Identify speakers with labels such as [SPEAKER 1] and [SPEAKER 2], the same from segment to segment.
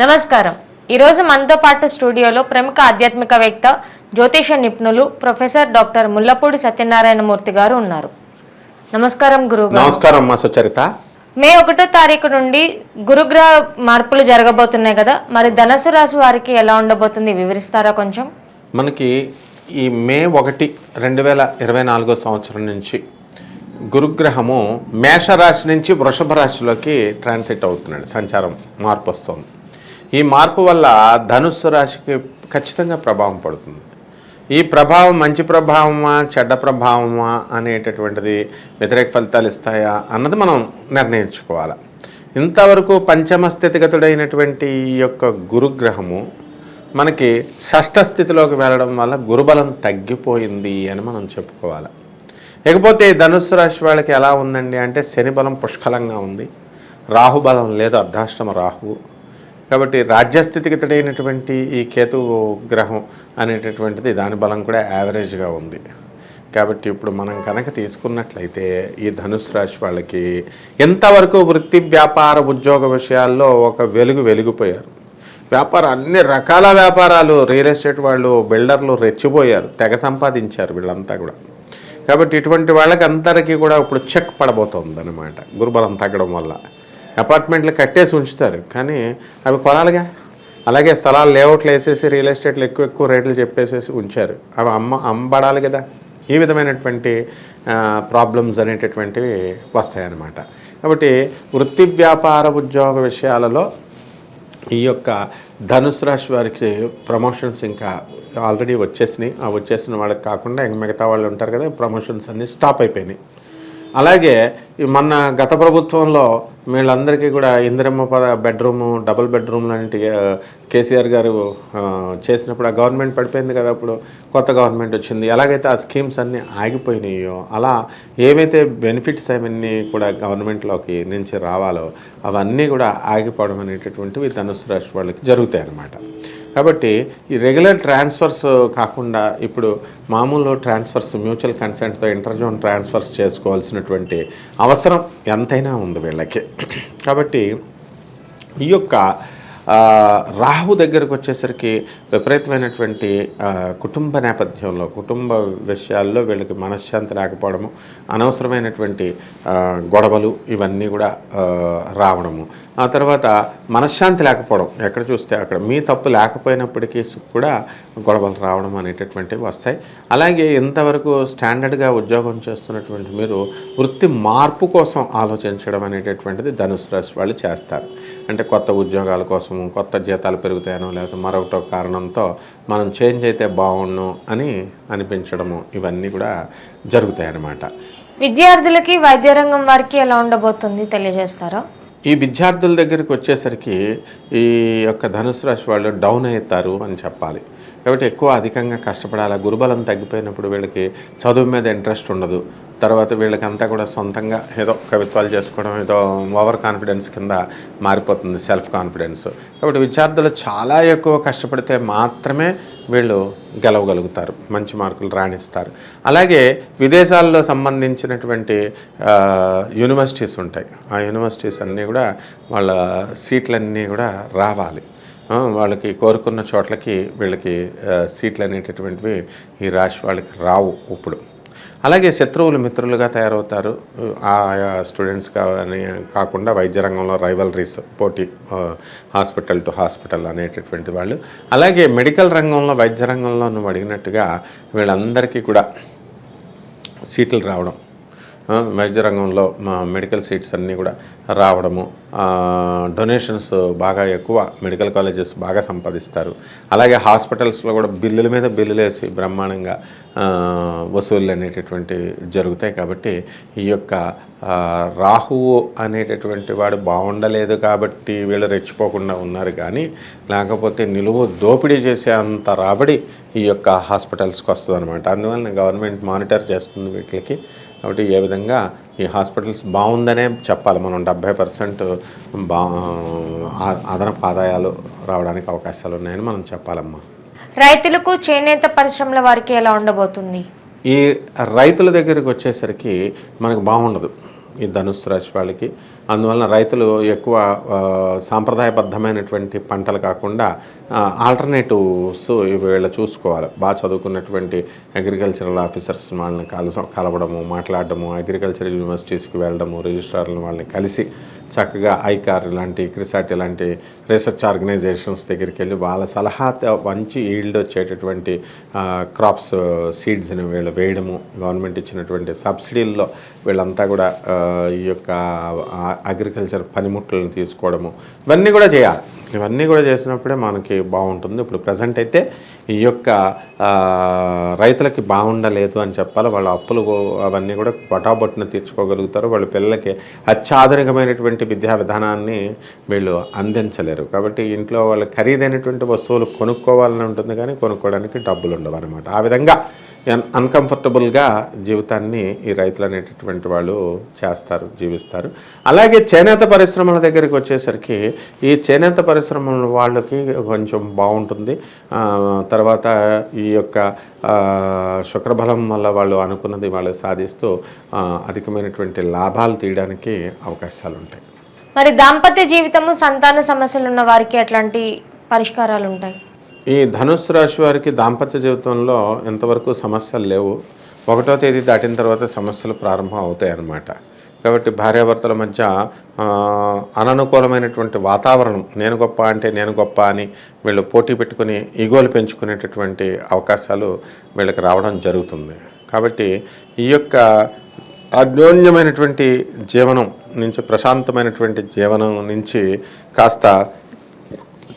[SPEAKER 1] నమస్కారం. ఈరోజు మనతో పాటు స్టూడియోలో ప్రముఖ ఆధ్యాత్మికవేత్త జ్యోతిష నిపుణులు ప్రొఫెసర్ డాక్టర్ ముల్లపూడి సత్యనారాయణమూర్తి గారు ఉన్నారు. నమస్కారం గురువు
[SPEAKER 2] నమస్కారం మా సుచరిత.
[SPEAKER 1] మే ఒకటో తారీఖు నుండి గురుగ్రహ మార్పులు జరగబోతున్నాయి కదా మరి ధనసు రాశి వారికి ఎలా ఉండబోతుంది వివరిస్తారా కొంచెం?
[SPEAKER 2] మనకి ఈ మే ఒకటి రెండు వేల ఇరవై నాలుగో సంవత్సరం నుంచి గురుగ్రహము మేషరాశి నుంచి వృషభ రాశిలోకి ట్రాన్సిట్ అవుతున్నాడు సంచారం మార్పు వస్తుంది. ఈ మార్పు వల్ల ధనుస్సు రాశికి ఖచ్చితంగా ప్రభావం పడుతుంది. ఈ ప్రభావం మంచి ప్రభావమా చెడ్డ ప్రభావమా అనేటటువంటిది వ్యతిరేక ఫలితాలు ఇస్తాయా అన్నది మనం నిర్ణయించుకోవాలి. ఇంతవరకు పంచమ స్థితిగతుడైనటువంటి ఈ యొక్క గురుగ్రహము మనకి షష్ఠ స్థితిలోకి వెళ్ళడం వల్ల గురుబలం తగ్గిపోయింది అని మనం చెప్పుకోవాలి. ఇకపోతే ధనుస్సు రాశి వాళ్ళకి ఎలా ఉందండి అంటే శని బలం పుష్కలంగా ఉంది. రాహుబలం లేదు అర్ధాష్టమ రాహువు. కాబట్టి రాజ్యస్థితిగతుడైనటువంటి ఈ కేతు గ్రహం అనేటటువంటిది దాని బలం కూడా యావరేజ్గా ఉంది. కాబట్టి ఇప్పుడు మనం కనుక తీసుకున్నట్లయితే ఈ ధనుసు రాశి వాళ్ళకి ఎంతవరకు వృత్తి వ్యాపార ఉద్యోగ విషయాల్లో ఒక వెలుగు వెలిగిపోయారు. వ్యాపారం అన్ని రకాల వ్యాపారాలు రియల్ ఎస్టేట్ వాళ్ళు బిల్డర్లు రెచ్చిపోయారు తెగ సంపాదించారు వీళ్ళంతా కూడా. కాబట్టి ఇటువంటి వాళ్ళకి అందరికీ కూడా ఇప్పుడు చెక్ పడబోతుంది అనమాట గురుబలం తగ్గడం వల్ల. అపార్ట్మెంట్లు కట్టేసి ఉంచుతారు. కానీ అవి కొనాలిగా? అలాగే స్థలాలు లేఅవుట్లు వేసేసి రియల్ ఎస్టేట్లు ఎక్కువ ఎక్కువ రేట్లు చెప్పేసేసి ఉంచారు. అవి అమ్మ అమ్మబడాలి కదా? ఈ విధమైనటువంటి ప్రాబ్లమ్స్ అనేటటువంటివి వస్తాయన్నమాట. కాబట్టి వృత్తి వ్యాపార ఉద్యోగ విషయాలలో ఈ యొక్క ధనుసు రాశి వారికి ప్రమోషన్స్ ఇంకా ఆల్రెడీ వచ్చేసినాయి. ఆ వచ్చేసిన వాళ్ళకి కాకుండా ఇంక మిగతా వాళ్ళు ఉంటారు కదా ప్రమోషన్స్ అన్నీ స్టాప్ అయిపోయినాయి. అలాగే మొన్న గత ప్రభుత్వంలో వీళ్ళందరికీ కూడా ఇందిరమ్మ పద బెడ్రూము డబుల్ బెడ్రూమ్ లాంటి కేసీఆర్ గారు చేసినప్పుడు ఆ గవర్నమెంట్ పడిపోయింది కదా అప్పుడు కొత్త గవర్నమెంట్ వచ్చింది. ఎలాగైతే ఆ స్కీమ్స్ అన్నీ ఆగిపోయినాయో అలా ఏవైతే బెనిఫిట్స్ అవన్నీ కూడా గవర్నమెంట్లోకి నుంచి రావాలో అవన్నీ కూడా ఆగిపోవడం అనేటటువంటివి ధనుసు రాశి వాళ్ళకి జరుగుతాయి అన్నమాట కాబట్టి ఈ రెగ్యులర్ ట్రాన్స్ఫర్స్ కాకుండా ఇప్పుడు మామూలు ట్రాన్స్ఫర్స్ మ్యూచువల్ కన్సెంట్తో ఇంటర్జోన్ ట్రాన్స్ఫర్స్ చేసుకోవాల్సినటువంటి అవసరం ఎంతైనా ఉంది వీళ్ళకి. కాబట్టి ఈ యొక్క రాహు దగ్గరకు వచ్చేసరికి విపరీతమైనటువంటి కుటుంబ నేపథ్యంలో కుటుంబ విషయాల్లో వీళ్ళకి మనశ్శాంతి లేకపోవడము అనవసరమైనటువంటి గొడవలు ఇవన్నీ కూడా రావడము. ఆ తర్వాత మనశ్శాంతి లేకపోవడం ఎక్కడ చూస్తే అక్కడ మీ తప్పు లేకపోయినప్పటికీ కూడా గొడవలు రావడం అనేటటువంటివి వస్తాయి. అలాగే ఇంతవరకు స్టాండర్డ్గా ఉద్యోగం చేస్తున్నటువంటి మీరు వృత్తి మార్పు కోసం ఆలోచించడం అనేటటువంటిది ధనుసు రాశి వాళ్ళు చేస్తారు. అంటే కొత్త ఉద్యోగాల కోసము కొత్త జీతాలు పెరుగుతాయనో లేకపోతే మరొకటో కారణంతో మనం చేంజ్ అయితే బాగుండు అని అనిపించడము ఇవన్నీ కూడా జరుగుతాయి అన్నమాట
[SPEAKER 1] విద్యార్థులకి వైద్య రంగం వారికి ఎలా ఉండబోతుంది తెలియజేస్తారా?
[SPEAKER 2] ఈ విద్యార్థుల దగ్గరికి వచ్చేసరికి ఈ యొక్క ధనుసు రాశి వాళ్ళు డౌన్ అవుతారు అని చెప్పాలి. కాబట్టి ఎక్కువ అధికంగా కష్టపడాలి. గురుబలం తగ్గిపోయినప్పుడు వీళ్ళకి చదువు మీద ఇంట్రెస్ట్ ఉండదు. తర్వాత వీళ్ళకంతా కూడా సొంతంగా ఏదో కవిత్వాలు చేసుకోవడం ఏదో ఓవర్ కాన్ఫిడెన్స్ కింద మారిపోతుంది సెల్ఫ్ కాన్ఫిడెన్స్. కాబట్టి విద్యార్థులు చాలా ఎక్కువ కష్టపడితే మాత్రమే వీళ్ళు గెలవగలుగుతారు మంచి మార్కులు రాణిస్తారు. అలాగే విదేశాల్లో సంబంధించినటువంటి యూనివర్సిటీస్ ఉంటాయి. ఆ యూనివర్సిటీస్ అన్నీ కూడా వాళ్ళ సీట్లన్నీ కూడా రావాలి. వాళ్ళకి కోరుకున్న చోట్లకి వీళ్ళకి సీట్లు అనేటటువంటివి ఈ రాశి వాళ్ళకి రావు ఇప్పుడు. అలాగే శత్రువులు మిత్రులుగా తయారవుతారు. ఆయా స్టూడెంట్స్ కానీ కాకుండా వైద్య రంగంలో రైవలరీస్ పోటీ హాస్పిటల్ టు హాస్పిటల్ అనేటటువంటి వాళ్ళు. అలాగే మెడికల్ రంగంలో వైద్య రంగంలో నువ్వు అడిగినట్టుగా వీళ్ళందరికీ కూడా సీట్లు రావడం వైద్య రంగంలో మా మెడికల్ సీట్స్ అన్నీ కూడా రావడము డొనేషన్స్ బాగా ఎక్కువ మెడికల్ కాలేజెస్ బాగా సంపాదిస్తారు. అలాగే హాస్పిటల్స్లో కూడా బిల్లుల మీద బిల్లులు వేసి బ్రహ్మాండంగా వసూళ్ళు అనేటటువంటి జరుగుతాయి కాబట్టి ఈ యొక్క రాహువు అనేటటువంటి వాడు బాగుండలేదు కాబట్టి వీళ్ళు రెచ్చిపోకుండా ఉన్నారు కానీ లేకపోతే నిలువు దోపిడీ చేసే అంత రాబడి ఈ యొక్క హాస్పిటల్స్కి వస్తుంది అనమాట అందువలన గవర్నమెంట్ మానిటర్ చేస్తుంది వీటికి. కాబట్టి ఏ విధంగా ఈ హాస్పిటల్స్ బాగుందనే చెప్పాలి. మనం డెబ్భై పర్సెంట్ బా అదనపు ఆదాయాలు రావడానికి అవకాశాలు ఉన్నాయని మనం చెప్పాలమ్మా.
[SPEAKER 1] రైతులకు చేనేత పరిశ్రమల వారికి ఎలా ఉండబోతుంది?
[SPEAKER 2] ఈ రైతుల దగ్గరికి వచ్చేసరికి మనకు బాగుండదు. ఈ ధనుస్సు రాశి వాళ్ళకి అందువలన రైతులు ఎక్కువ సాంప్రదాయబద్ధమైనటువంటి పంటలు కాకుండా ఆల్టర్నేటివ్స్ వీళ్ళు చూసుకోవాలి. బాగా చదువుకున్నటువంటి అగ్రికల్చరల్ ఆఫీసర్స్ వాళ్ళని కలస కలవడము మాట్లాడడము అగ్రికల్చర్ యూనివర్సిటీస్కి వెళ్ళడము రిజిస్ట్రార్లను వాళ్ళని కలిసి చక్కగా ఐకార్ లాంటి క్రిసాట్ ఇలాంటి రీసెర్చ్ ఆర్గనైజేషన్స్ దగ్గరికి వెళ్ళి వాళ్ళ సలహాతో మంచి ఈల్డ్ వచ్చేటటువంటి క్రాప్స్ సీడ్స్ని వీళ్ళు వేయడము గవర్నమెంట్ ఇచ్చినటువంటి సబ్సిడీల్లో వీళ్ళంతా కూడా ఈ యొక్క అగ్రికల్చర్ పనిముట్లను తీసుకోవడము ఇవన్నీ కూడా చేయాలి. ఇవన్నీ కూడా చేసినప్పుడే మనకి బాగుంటుంది. ఇప్పుడు ప్రజెంట్ అయితే ఈ యొక్క రైతులకి బాగుండలేదు అని చెప్పాలి? వాళ్ళ అప్పులు అవన్నీ కూడా పటాబొట్టున తీర్చుకోగలుగుతారు. వాళ్ళ పిల్లలకి అత్యాధునికమైనటువంటి విద్యా విధానాన్ని వీళ్ళు అందించలేరు. కాబట్టి ఇంట్లో వాళ్ళు ఖరీదైనటువంటి వస్తువులు కొనుక్కోవాలని ఉంటుంది కానీ కొనుక్కోవడానికి డబ్బులు ఉండవు అనమాట ఆ విధంగా అన్కంఫర్టబుల్గా జీవితాన్ని ఈ రైతులు అనేటటువంటి వాళ్ళు చేస్తారు జీవిస్తారు. అలాగే చేనేత పరిశ్రమల దగ్గరికి వచ్చేసరికి ఈ చేనేత పరిశ్రమల వాళ్ళకి కొంచెం బాగుంటుంది. తర్వాత ఈ యొక్క శుక్రబలం వల్ల వాళ్ళు అనుకున్నది వాళ్ళు సాధిస్తూ అధికమైనటువంటి లాభాలు తీయడానికి అవకాశాలు ఉంటాయి
[SPEAKER 1] మరి దాంపత్య జీవితము సంతాన సమస్యలు ఉన్న వారికి ఎట్లాంటి పరిష్కారాలు ఉంటాయి
[SPEAKER 2] ఈ ధనుసు రాశి వారికి దాంపత్య జీవితంలో ఎంతవరకు సమస్యలు లేవు ఒకటో తేదీ దాటిన తర్వాత సమస్యలు ప్రారంభం అవుతాయన్నమాట కాబట్టి భార్యాభర్తల మధ్య అననుకూలమైనటువంటి వాతావరణం నేను గొప్ప అంటే నేను గొప్ప అని వీళ్ళు పోటీ పెట్టుకుని ఈగోలు పెంచుకునేటటువంటి అవకాశాలు వీళ్ళకి రావడం జరుగుతుంది. కాబట్టి ఈ యొక్క అన్యోన్యమైనటువంటి జీవనం నుంచి ప్రశాంతమైనటువంటి జీవనం నుంచి కాస్త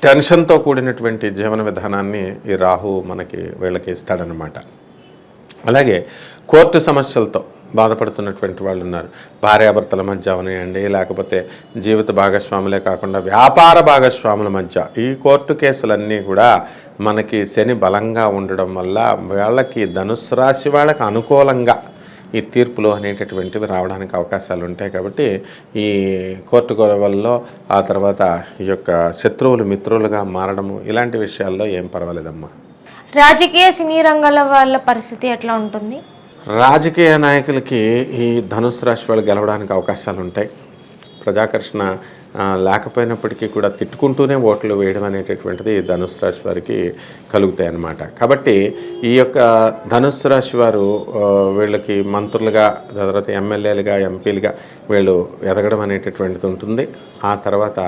[SPEAKER 2] టెన్షన్తో కూడినటువంటి జీవన విధానాన్ని ఈ రాహు మనకి వీళ్ళకి ఇస్తాడనమాట అలాగే కోర్టు సమస్యలతో బాధపడుతున్నటువంటి వాళ్ళు ఉన్నారు. భార్యాభర్తల మధ్య అవనియండి లేకపోతే జీవిత భాగస్వాములే కాకుండా వ్యాపార భాగస్వాముల మధ్య ఈ కోర్టు కేసులన్నీ కూడా మనకి శని బలంగా ఉండడం వల్ల వాళ్ళకి ధనుసు రాశి వాళ్ళకి అనుకూలంగా ఈ తీర్పులు అనేటటువంటివి రావడానికి అవకాశాలు ఉంటాయి కాబట్టి ఈ కోర్టు గొడవల్లో ఆ తర్వాత ఈ యొక్క శత్రువులు మిత్రులుగా మారడము ఇలాంటి విషయాల్లో ఏం పర్వాలేదమ్మా.
[SPEAKER 1] రాజకీయ సినీ రంగాల వాళ్ళ పరిస్థితి ఎట్లా ఉంటుంది?
[SPEAKER 2] రాజకీయ నాయకులకి ఈ ధనుసు రాశి వాళ్ళు గెలవడానికి అవకాశాలు ఉంటాయి. ప్రజాకర్షణ లేకపోయినప్పటికీ కూడా తిట్టుకుంటూనే ఓట్లు వేయడం అనేటటువంటిది ధనుసు రాశి వారికి కలుగుతాయి అన్నమాట. కాబట్టి ఈ యొక్క ధనుసు రాశి వారు వీళ్ళకి మంత్రులుగా తర్వాత ఎమ్మెల్యేలుగా ఎంపీలుగా వీళ్ళు ఎదగడం అనేటటువంటిది ఉంటుంది. ఆ తర్వాత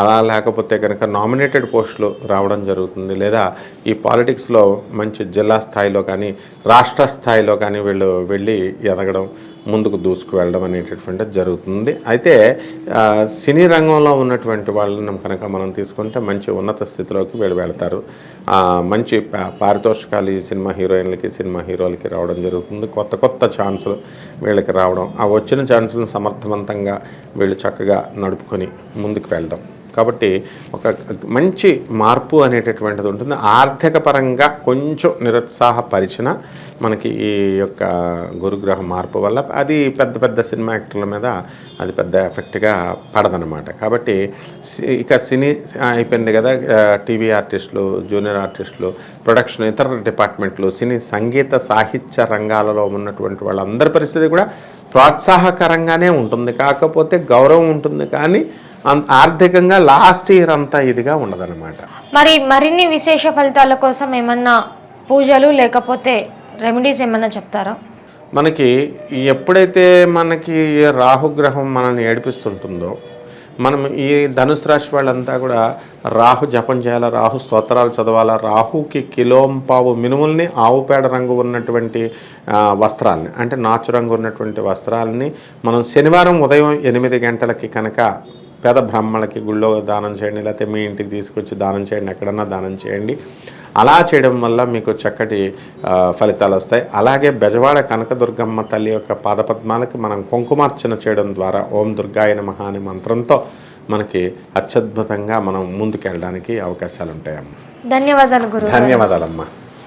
[SPEAKER 2] అలా లేకపోతే కనుక నామినేటెడ్ పోస్టులు రావడం జరుగుతుంది. లేదా ఈ పాలిటిక్స్లో మంచి జిల్లా స్థాయిలో కానీ రాష్ట్ర స్థాయిలో కానీ వీళ్ళు వెళ్ళి ఎదగడం ముందుకు దూసుకు వెళ్ళడం అనేటటువంటిది జరుగుతుంది. అయితే సినీ రంగంలో ఉన్నటువంటి వాళ్ళని కనుక మనం తీసుకుంటే మంచి ఉన్నత స్థితిలోకి వీళ్ళు వెళ్తారు. మంచి పారితోషికాలు ఈ సినిమా హీరోయిన్లకి సినిమా హీరోలకి రావడం జరుగుతుంది. కొత్త కొత్త ఛాన్సులు వీళ్ళకి రావడం ఆ వచ్చిన ఛాన్సులను సమర్థవంతంగా వీళ్ళు చక్కగా నడుపుకొని ముందుకు వెళ్ళడం కాబట్టి ఒక మంచి మార్పు అనేటటువంటిది ఉంటుంది. ఆర్థిక పరంగా కొంచెం నిరుత్సాహపరిచిన మనకి ఈ యొక్క గురుగ్రహ మార్పు వల్ల అది పెద్ద పెద్ద సినిమా యాక్టర్ల మీద అది పెద్ద ఎఫెక్ట్గా పడదనమాట కాబట్టి సి- ఇక సినీ అయిపోయింది కదా టీవీ ఆర్టిస్టులు జూనియర్ ఆర్టిస్టులు ప్రొడక్షన్ ఇతర డిపార్ట్మెంట్లు సినీ సంగీత సాహిత్య రంగాలలో ఉన్నటువంటి వాళ్ళందరి పరిస్థితి కూడా ప్రోత్సాహకరంగానే ఉంటుంది. కాకపోతే గౌరవం ఉంటుంది కానీ ఆర్థికంగా లాస్ట్ ఇయర్ అంతా ఇదిగా ఉండదన్నమాట.
[SPEAKER 1] మరి మరిన్ని విశేష ఫలితాల కోసం ఏమన్నా పూజలు లేకపోతే రెమెడీస్ ఏమన్నా చెప్తారా?
[SPEAKER 2] మనకి ఎప్పుడైతే మనకి రాహుగ్రహం మనల్ని ఏడిపిస్తుంటుందో మనం ఈ ధనుసు రాశి వాళ్ళంతా కూడా రాహు జపం చేయాలా రాహు స్తోత్రాలు చదవాలా రాహుకి కిలోంపావు మినుముల్ని ఆవు పేడ రంగు ఉన్నటువంటి వస్త్రాలని అంటే నాచు రంగు ఉన్నటువంటి వస్త్రాలని మనం శనివారం ఉదయం ఎనిమిది గంటలకి కనుక పేద బ్రాహ్మణులకి గుళ్ళో దానం చేయండి లేకపోతే మీ ఇంటికి తీసుకొచ్చి దానం చేయండి ఎక్కడన్నా దానం చేయండి. అలా చేయడం వల్ల మీకు చక్కటి ఫలితాలు వస్తాయి. అలాగే బెజవాడ కనకదుర్గమ్మ తల్లి యొక్క పాదపద్మాలకి మనం కుంకుమార్చన చేయడం ద్వారా ఓం దుర్గాయ నమః అనే మంత్రంతో మనకి అత్యద్భుతంగా మనం ముందుకెళ్ళడానికి అవకాశాలు ఉంటాయమ్మ
[SPEAKER 1] ధన్యవాదాలు
[SPEAKER 2] ధన్యవాదాలమ్మా.